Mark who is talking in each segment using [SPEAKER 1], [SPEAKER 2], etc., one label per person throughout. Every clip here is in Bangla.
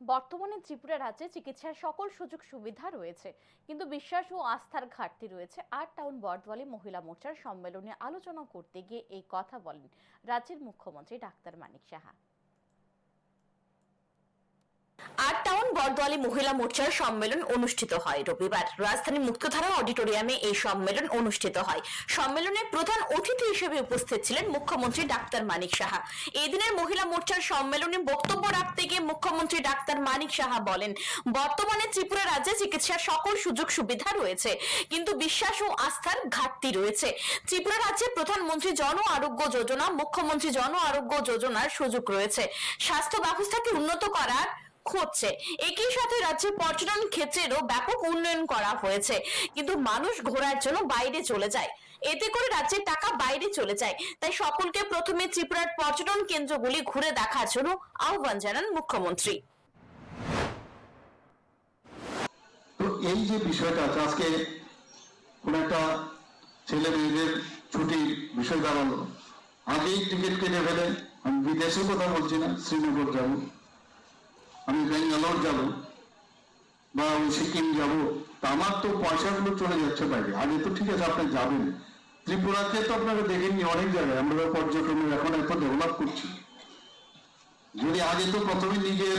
[SPEAKER 1] বর্তমানে ত্রিপুরা রাজ্যে চিকিৎসার সকল সুযোগ সুবিধা রয়েছে। কিন্তু বিশ্বাস ও আস্থার ঘাটতি রয়েছে। আর টাউন বর্দওয়ালি মহিলা মোর্চার সম্মেলনে আলোচনা করতে গিয়ে এই কথা বলেন রাজ্যের মুখ্যমন্ত্রী ডাক্তার মানিক সাহা।
[SPEAKER 2] টাউন বরদোয়ালি মহিলা মোর্চার সম্মেলন অনুষ্ঠিত হয় রবিবার। রাজধানী মুক্তধারা অডিটোরিয়ামে এই সম্মেলন অনুষ্ঠিত হয়। সম্মেলনে প্রধান অতিথি হিসেবে উপস্থিত ছিলেন মুখ্যমন্ত্রী ডাক্তার মানিক সাহা। এই দিনের মহিলা মোর্চার সম্মেলনে বক্তব্য রাখতে গিয়ে মুখ্যমন্ত্রী ডাক্তার মানিক সাহা বলেন, বর্তমানে ত্রিপুরা রাজ্যে চিকিৎসার সকল সুযোগ সুবিধা রয়েছে, কিন্তু বিশ্বাস ও আস্থার ঘাটতি রয়েছে। ত্রিপুরা রাজ্যে প্রধানমন্ত্রী জন আরোগ্য যোজনা, মুখ্যমন্ত্রী জন আরোগ্য যোজনার সুযোগ রয়েছে। স্বাস্থ্য ব্যবস্থাকে উন্নত করার হচ্ছে। একই সাথে রাজ্যে পর্যটন ক্ষেত্রেরও ব্যাপক উন্নয়ন করা হয়েছে। কিন্তু মানুষ ঘোরার জন্য বাইরে চলে যায়। এতে করে রাজ্যের টাকা বাইরে চলে যায়। তাই সকলকে প্রথমে ত্রিপুরার পর্যটন কেন্দ্রগুলি ঘুরে দেখার জন্য আহ্বান জানান মুখ্যমন্ত্রী।
[SPEAKER 3] এই যে বিষয়টা আজকে কোন একটা ছেলে মেয়েদের ছুটির বিষয় দাঁড়াল। আগেই টিকিট কেটে ফেলে। আমি বিদেশের কথা বলছি না, শ্রীনগর যাব। আমি ব্যাঙ্গালোর যাব বা ওই সিকিম যাব। তা আমার তো পয়সাগুলো চলে যাচ্ছে বাইরে। আগে তো ঠিক আছে, আপনি যাবেন। ত্রিপুরাতে তো আপনারা দেখেননি অনেক জায়গায়। আমরা পর্যটনের এখন এত ডেভেলপ করছি। যদি আগে তো প্রথমে নিজের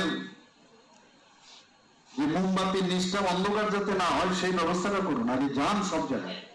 [SPEAKER 3] যে মোমবাতির নিচটা অন্ধকার যাতে না হয়, সেই ব্যবস্থাটা করুন। আগে যান সব জায়গায়।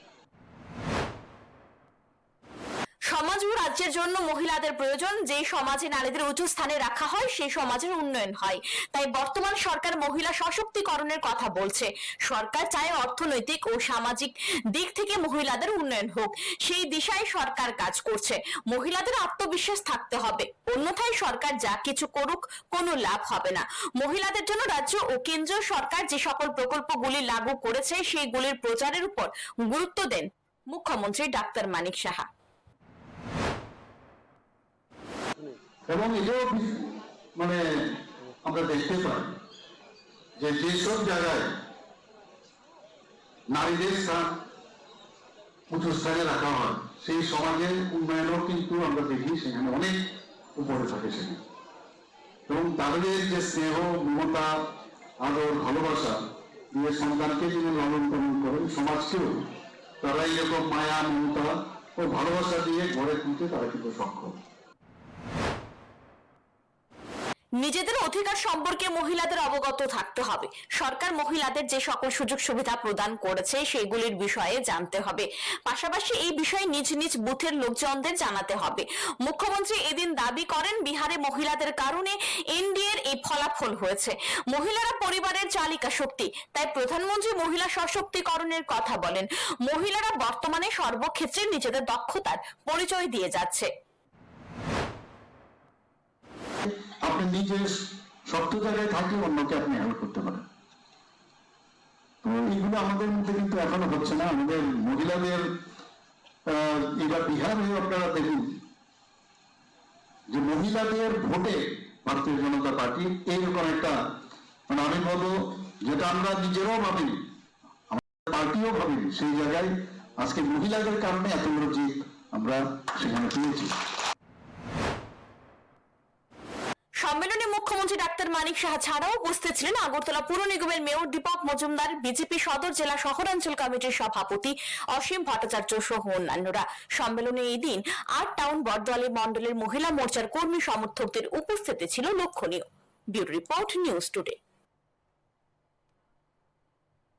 [SPEAKER 2] সমাজ ও রাজ্যের জন্য মহিলাদের প্রয়োজন, যে সমাজে নারীদের উঁচু স্থানে রাখা হয়, সেই সমাজের উন্নয়ন হয়। তাই বর্তমান সরকার মহিলা সশক্তিকরণের কথা বলছে। সরকার চায় অর্থনৈতিক ও সামাজিক দিক থেকে মহিলাদের উন্নয়ন হোক। সেই দিশায় সরকার কাজ করছে। মহিলাদের আত্মবিশ্বাস থাকতে হবে। অন্যথায় সরকার যা কিছু করুক, কোনো লাভ হবে না। মহিলাদের জন্য রাজ্য ও কেন্দ্রীয় সরকার যে সকল প্রকল্পগুলি লাগু করেছে, সেইগুলির প্রচারের উপর গুরুত্ব দেন মুখ্যমন্ত্রী ডাক্তার মানিক সাহা।
[SPEAKER 3] এবং এটাও মানে আমরা দেখতে পাই যে যেসব জায়গায় নারীদের স্থান উঁচু রাখা হয়, সেই সমাজের উন্নয়নও কিন্তু আমরা দেখি সেখানে অনেক উপরে থাকে সেখানে। এবং তাদের যে স্নেহ, মমতা, আদর, ভালোবাসা দিয়ে সন্তানকে যিনি লালন পালন করেন, সমাজকেও তারা এইরকম মায়া, মমতা ও ভালোবাসা দিয়ে ঘরে তুলতে তারা কিন্তু সক্ষম।
[SPEAKER 2] নিজেদের অধিকার সম্পর্কে মহিলাদের অবগত থাকতে হবে। সরকার মহিলাদের যে সকল সুযোগ সুবিধা প্রদান করেছে, সেগুলির বিষয়ে জানতে হবে। পাশাপাশি এই বিষয়ে নিজ নিজ বুথের লোকজনদের জানাতে হবে। মুখ্যমন্ত্রী এদিন দাবি করেন, বিহারে মহিলাদের কারণে এনডিএর এই ফলাফল হয়েছে। মহিলারা পরিবারের চালিকা শক্তি, তাই প্রধানমন্ত্রী মহিলা সশক্তিকরণের কথা বলেন। মহিলারা বর্তমানে সর্বক্ষেত্রে নিজেদের দক্ষতার পরিচয় দিয়ে যাচ্ছে।
[SPEAKER 3] আপনি নিজে শক্ত জায়গায় থাকলে অন্যকে আপনি হেল্প করতে পারেন। তো এইগুলো আমাদের মধ্যে কিন্তু এখনও হচ্ছে না। আমাদের মহিলাদের এবার বিহারে আপনারা দেখুন যে মহিলাদের ভোটে ভারতীয় জনতা পার্টি এইরকম একটা মানে আমি বলব যেটা আমরা নিজেরাও ভাবিনি, আমাদের পার্টিও ভাবিনি। সেই জায়গায় আজকে মহিলাদের কারণে এত জিত আমরা সেখানে পেয়েছি।
[SPEAKER 2] সম্মেলনে মুখ্যমন্ত্রী ডাক্তার মানিক সাহা ছাড়াও উপস্থিত ছিলেন আগরতলা পুর নিগমের মেয়র দীপক মজুমদার, বিজেপি সদর জেলা শহরাঞ্চল কমিটির সভাপতি অসীম ভট্টাচার্য সহ অন্যান্যরা। সম্মেলনে এই দিন আট টাউন বরদোয়ালি মণ্ডলের মহিলা মোর্চার কর্মী সমর্থকদের উপস্থিতি ছিল লক্ষণীয়। Bureau report news today.